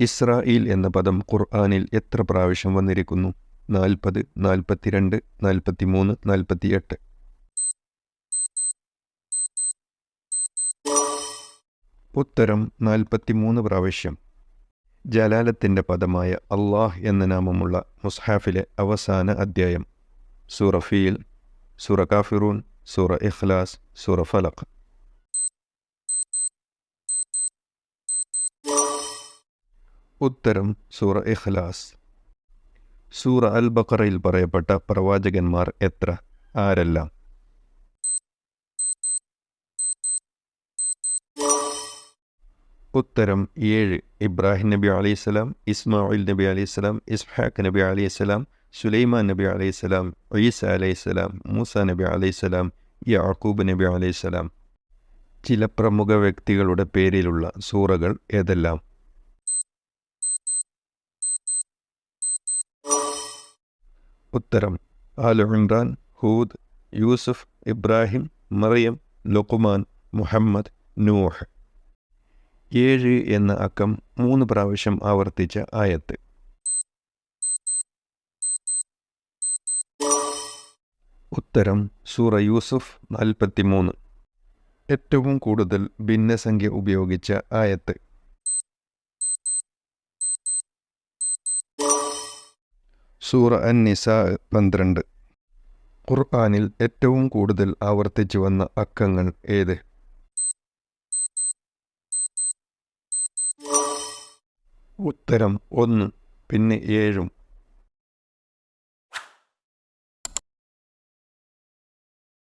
Israel എന്ന പദം ഖുർആാനിൽ എത്ര പ്രാവശ്യം വന്നിരിക്കുന്നു? നാൽപ്പത് നാൽപ്പത്തിരണ്ട് നാൽപ്പത്തിമൂന്ന് നാൽപ്പത്തിയെട്ട്. ഉത്തരം നാൽപ്പത്തിമൂന്ന് പ്രാവശ്യം. ജലാലത്തിന്റെ പദമായ അള്ളാഹ് എന്ന നാമമുള്ള മുസ്ഹാഫിലെ അവസാന അധ്യായം. സൂറ ഫീൽ സൂറ കാഫിറൂൻ സൂറ ഇഖ്ലാസ് സൂറ ഫലഖ്. ഉത്തരം സൂറ ഇഖ്ലാസ്. സൂറ അൽ ബക്കറയിൽ പറയപ്പെട്ട പ്രവാചകന്മാർ എത്ര? ആരെല്ലാം? ഉത്തരം ഏഴ്. ഇബ്രാഹിം നബി അലൈഹിസ്സലാം ഇസ്മായിൽ നബി അലൈഹിസ്സലാം ഇസ്ഹാഖ് നബി അലൈഹിസ്സലാം സുലൈമാൻ നബി അലൈഹിസ്സലാം ഈസ അലൈഹിസ്സലാം മൂസ നബി അലൈഹിസ്സലാം യാക്കൂബ് നബി അലൈഹിസ്സലാം ചില പ്രമുഖ വ്യക്തികളുടെ പേരിലുള്ള സൂറകൾ ഏതെല്ലാം? ഉത്തരം. ആൽ ഇമ്രാൻ ഹൂദ് യൂസുഫ് ഇബ്രാഹിം മറിയം ലുഖ്മാൻ മുഹമ്മദ് നൂഹ്. ഏഴ് എന്ന അക്കം മൂന്ന് പ്രാവശ്യം ആവർത്തിച്ച ആയത്ത്. ഉത്തരം സൂറ യൂസുഫ് നാൽപ്പത്തിമൂന്ന്. ഏറ്റവും കൂടുതൽ ഭിന്നസംഖ്യ ഉപയോഗിച്ച ആയത്ത്. സൂറ അൻ നിസ പന്ത്രണ്ട്. ഖുർആാനിൽ ഏറ്റവും കൂടുതൽ ആവർത്തിച്ചു വന്ന അക്കങ്ങൾ ഏത്? ഉത്തരം ഒന്ന് പിന്നെ ഏഴും.